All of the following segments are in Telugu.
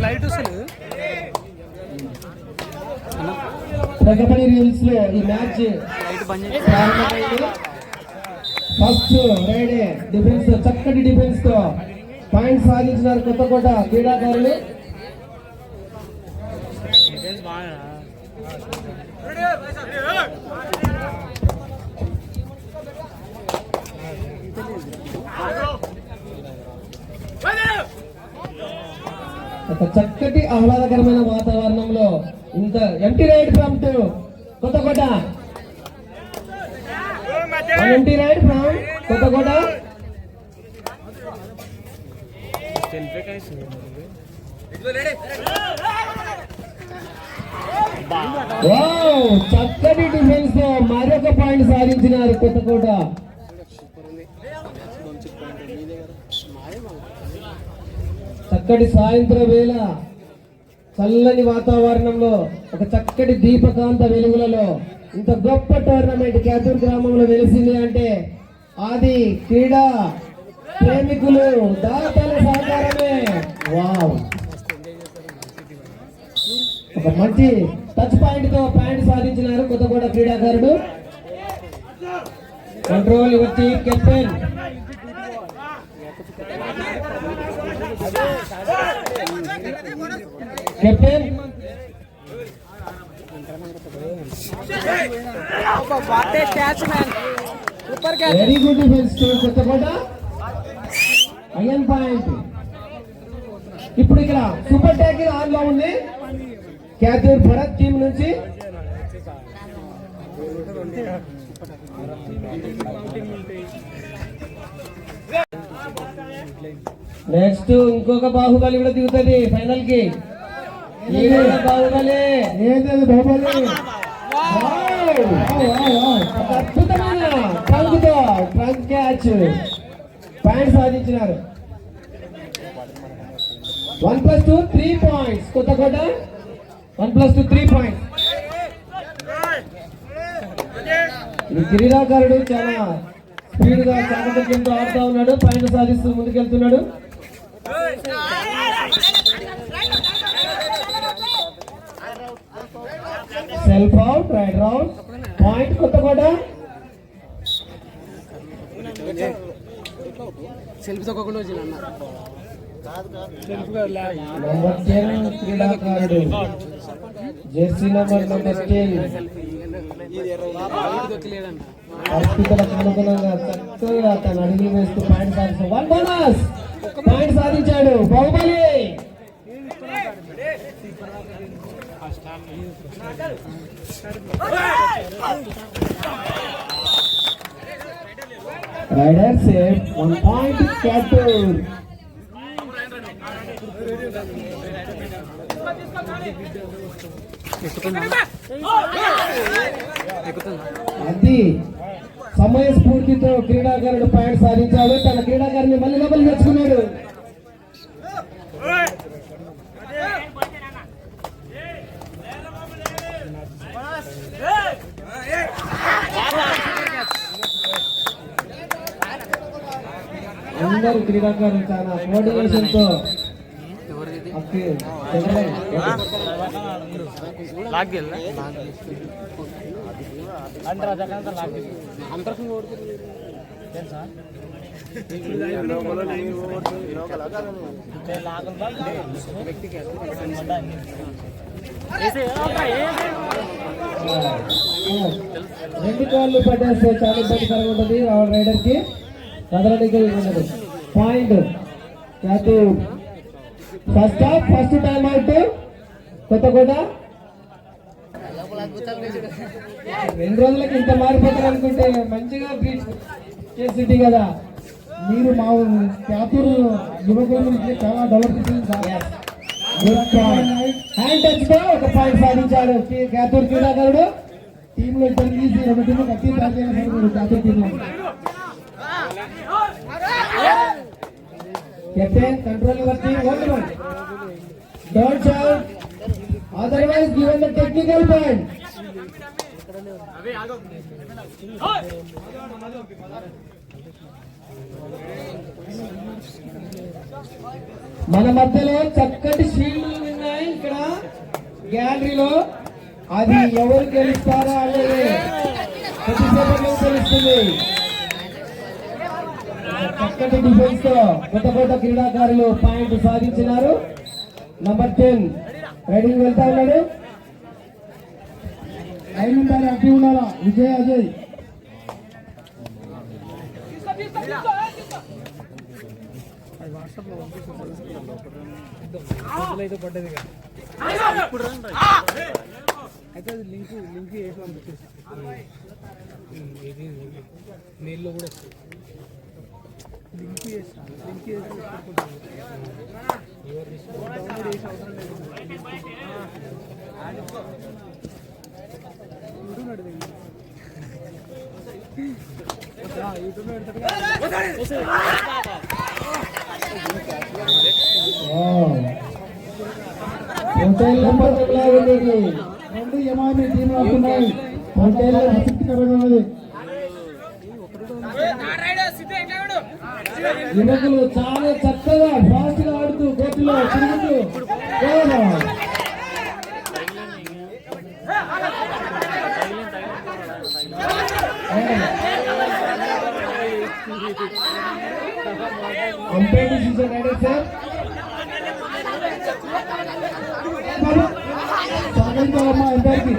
లైట్ తగ్గపల్లి రీల్స్లో ఈ మ్యాచ్ ప్రారంభమైంది ఫస్ట్ రైడే డిఫెన్స్ చక్కటి డిఫెన్స్తో పాయింట్ సాధించినారు కొత్తకోట క్రీడాకారులు బాగా ఒక చక్కటి ఆహ్లాదకరమైన వాతావరణంలో ఇంత empty raid from to Kothakota empty raid from Kothakota చక్కటి డిఫెన్స్తో మరొక పాయింట్ సాధించినారు కొత్తకోట చక్కటి సాయంత్రం వేళ చల్లని వాతావరణంలో ఒక చక్కటి దీపకాంత వెలుగులలో ఇంత గొప్ప టోర్నమెంట్ క్యాతూర్ గ్రామంలో వెలిసింది అంటే అది క్రీడా ప్రేమికులు దాతల సహకారమే. వావ్. ఒక మంచి టచ్ పాయింట్తో పాయింట్ సాధించినారు కొత్తగూడ క్రీడాకారుడు. కంట్రోల్ వచ్చి captain captain what a catch man super catch very good defence to Kothaguda Ayyan point ఇప్పుడు ఇక్కడ సూపర్ ట్యాకిల్ ఆన్లో ఉంది. క్యాతూర్ భరత్ టీం నుంచి. నెక్స్ట్ ఇంకొక బాహుబలి కూడా దిగుతుంది ఫైనల్కి. బాహుబలి. ఏంటది బాహుబలి? అద్భుతమైన ట్రంక్తో trunk catch point సాధించినారు. One plus two three points Kothakota one plus two three points ఈ క్రీడాకారుడు చాలా స్పీడ్గా చాకచక్యంతో ఆడుతా ఉన్నాడు పాయింట్ సాధిస్తూ ముందుకెళ్తున్నాడు. Self out right round point Kothakota selfie తొక్కకుండా వచ్చిన అన్న. నంబర్ టెన్ క్రీడాకారుడు. జెర్సీ నంబర్ నంబర్ టెన్ పరిస్థితులకు అనుగుణంగా చక్కగా తన అడుగులు వేస్తూ పాయింట్ సాధిస్తూ వన్ బోనస్. పాయింట్ సాధించాడు Baahubali. Raider safe one point capture అది సమయ స్ఫూర్తితో క్రీడాకారుడు పాయింట్ సాధించాడు. తన క్రీడాకారుని మళ్ళీ లోపలికి తెచ్చుకున్నాడు. అందరు క్రీడాకారులు చాలా కోఆర్డినేషన్తో అక్కి చెందలేదు. లాగ్ గెల్ల అంటే రజాకాంత లాగ్ అంతరకం ఓడుతుంది తెలుసా వ్యక్తికి రెండు కాళ్ళు పట్టేస్తే చాలా ఇబ్బందికరంగా ఉంటుంది రావడం రైడర్ కి కదలడానికి ఉండదు point క్యాతు first half first time out Kothakota రెండు రోజులకి ఇంత మారిపోతారు అనుకుంటే మంచిగా బీచ్ చేసింది కదా మీరు మా క్యాతూరు యువకుల చాలా డెవలప్ హ్యాండ్ టచ్తో ఒక పాయింట్ సాధించాడు క్యాతూర్ క్రీడాకారుడు టీమ్లో ఇద్దరు తీసి రెండు టీంలు కత్తి team captain control your team only otherwise given the technical point మన మధ్యలో చక్కటి ఉన్నాయి ఇక్కడ. గ్యాలరీలో అది ఎవరు గెలుస్తారా అనేది కొద్దిసేపట్లో తెలుస్తుంది. చక్కటి డిఫెన్స్తో కొత్త కొత్త క్రీడాకారులు పాయింట్ సాధించినారు. నంబర్ టెన్ రైడింగ్ వెళ్తా ఉన్నాడు. ఐదు ఉండాలి అట్టి ఉండాలా? విజయ్ అజయ్. అయితే అది లింక్ లింక్ చేసి పంపించేసి. ఇది కూడా వస్తుంది రెండు యమామి టీం వస్తున్నాయి ఆసక్తికరంగా ఉన్నది. యువకులు చాలా చక్కగా ఫాస్ట్గా ఆడుతూ కోర్టులో తిరుగుతూ గోల్. అంపైర్ డిసిషన్ సార్ బాబు స్వాగతించాలమ్మా అంపైర్కి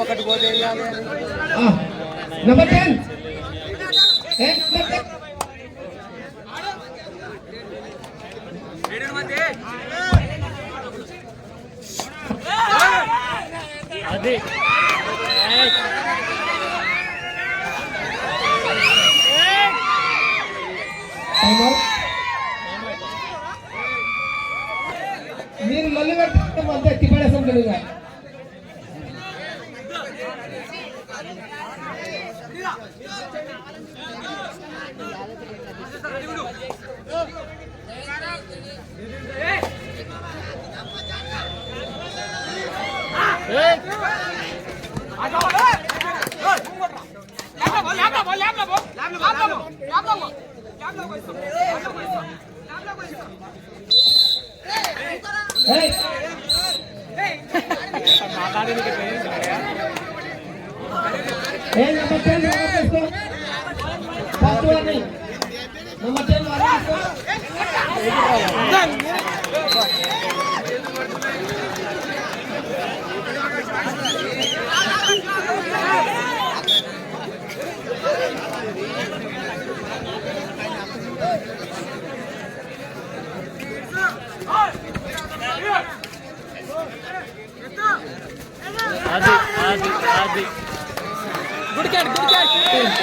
ఒకటి పోతే ఏం చేయాలి నెంబర్ టెన్ ఏ నెంబర్ టెన్ అది టైమ్ అవుట్ మీరు మళ్ళీ పెట్టడం అంతే తిప్పడేసాం తెలుగుగా ఏయ్ ఏ నెంబర్ టెన్ వార్నింగ్ తీసుకో ఫస్ట్ గుడ్ క్యాట్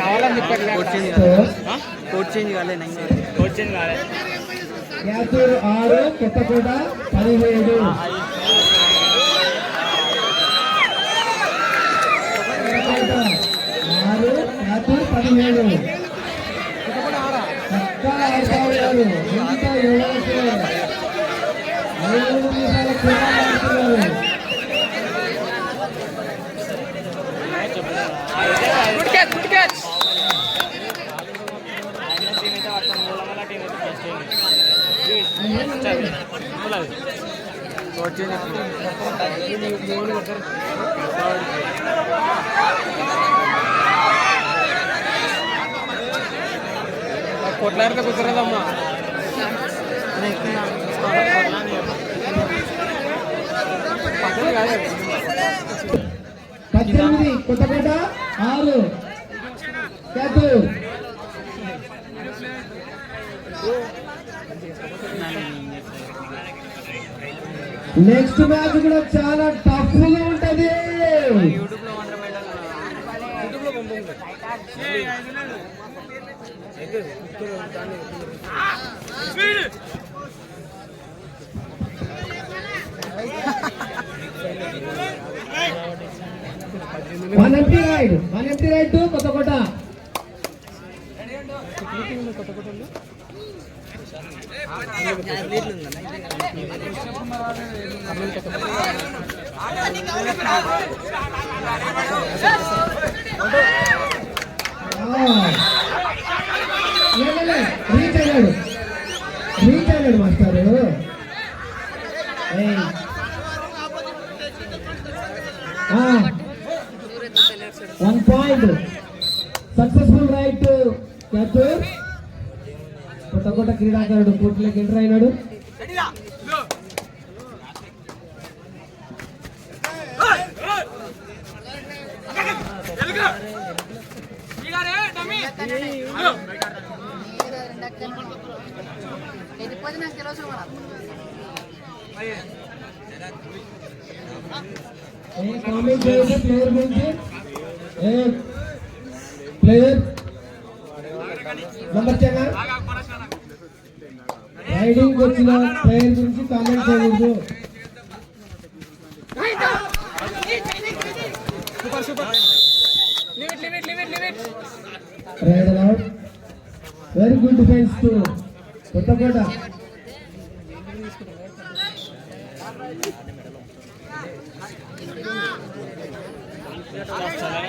కావాలని చెప్పట్లే కోచ్ చేంజ్ కాలే కోచ్ చేంజ్ కాలే యాతూరు ఆరు కొత్తకోట పదిహేడు యాతూరు పదిహేడు చక్కగా ఆడుతా ఉన్నారు ఎంత యువకులు ఐదు నిమిషాల క్రితం ఆడుతున్నారు గుడ్ క్యాచ్ గుడ్ క్యాచ్ కొట్లాడితే కుదరదమ్మా. పద్దెనిమిది కొత్తకోట ఆరు. నెక్స్ట్ మ్యాచ్ కూడా చాలా టఫ్గా ఉంటది యూట్యూబ్లో one empty raid one empty raid to Kothakota కొత్త కొత్త రీచ్ అయ్యాడు రీచ్ అయ్యాడు మాస్టారు one point successful right catch కొత్త కొత్త క్రీడాకారుడు కోర్టులోకి ఎంటర్ అయినాడు. ప్లేయర్ గురించి ఏ ప్లేయర్ నంబర్ చెన్న రైడింగ్ వచ్చిన ప్లేయర్ గురించి కామెంట్ చేయకూడదు super super limit limit limit limit raider out very good defence to Kothakota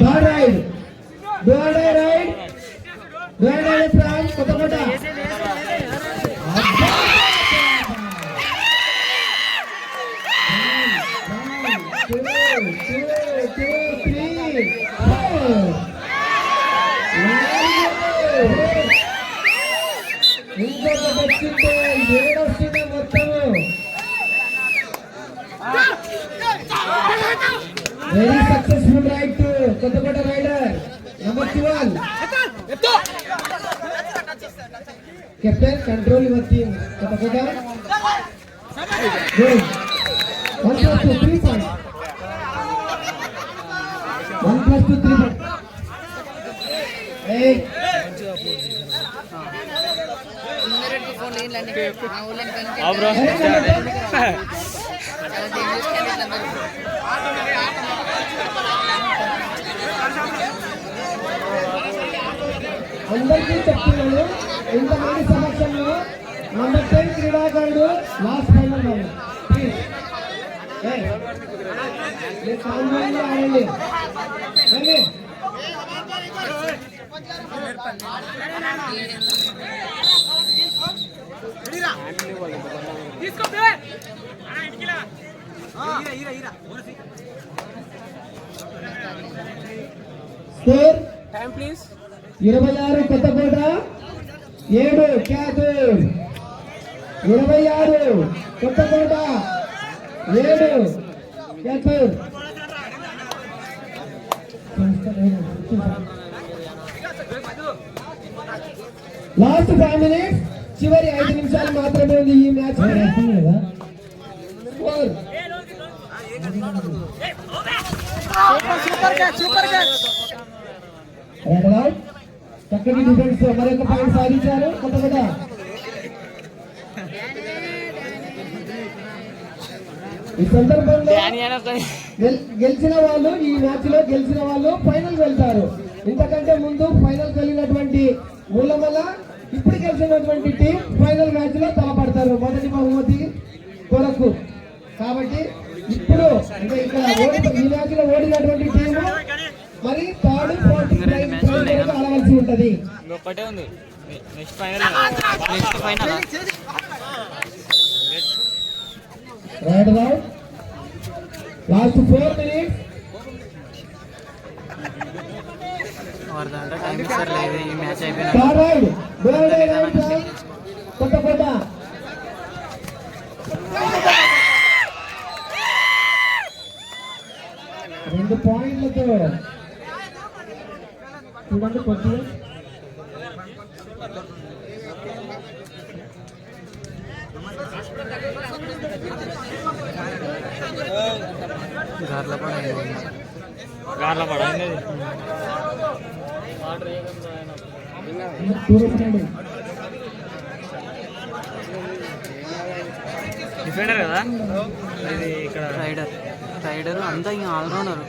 third raid third right third raid Kothakota ఇంకొక వచ్చింటే ఏడొస్తుంది మొత్తము very successful right Kothakota raider twelve captain control your team Kothakota good one plus two three point one plus two three point ఏయ్ అందరికీ చెప్తున్నాను ఇంతమంది సమక్షంలో నంబర్ టెన్ క్రీడాకారుడు లాస్ట్ ఫైనల్ ప్లీజ్. మీరు ఆడండి రండి. స్కోర్ టైం ప్లీజ్ ఇరవై ఆరు కొత్తకోట ఏడు క్యాతూర్. ఇరవై ఆరు కొత్తకోట ఏడు క్యాతూర్. లాస్ట్ ఫైవ్ మినిట్స్ చివరి ఐదు నిమిషాలు మాత్రమే ఉంది ఈ match. Super catch super out చక్కటి డిఫెన్స్ మరొక పాయింట్ సాధించారు. కొత్తకోట ఈ సందర్భంలో గెల్- గెలిచిన వాళ్ళు ఈ మ్యాచ్లో గెలిచిన వాళ్ళు ఫైనల్ వెళ్తారు. ఇంతకంటే ముందు ఫైనల్ కలిగినటువంటి మూలమల్ల ఇప్పుడు గెలిచినటువంటి టీం ఫైనల్ మ్యాచ్లో తలపడతారు. మొదటి బహుమతి కొరకు. కాబట్టి ఇప్పుడు అంటే ఇక్కడ ఈ మ్యాచ్లో ఓడినటువంటి టీం మరి థర్డ్ ఫోర్త్ ఉంటది. ఒక్కటే ఉంది. Next final next final? Right out last four minutes. అయిపోయినా రైడ్. రైడ్ రెండు పాయింట్లతో. చూడండి కొద్దిగా. గార్ల పడ డిఫెండర్ కదా? ఇది ఇక్కడ రైడర్ రైడర్ అంతా ఇంకా allrounder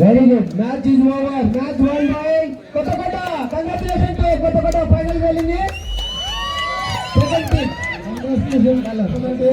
very good match is over match one by Kothakota. Congratulation to Kothakota final వెళ్ళింది సెకండ్ టీమ్ కంగ్రాచులేషన్ సర్లే సర్లే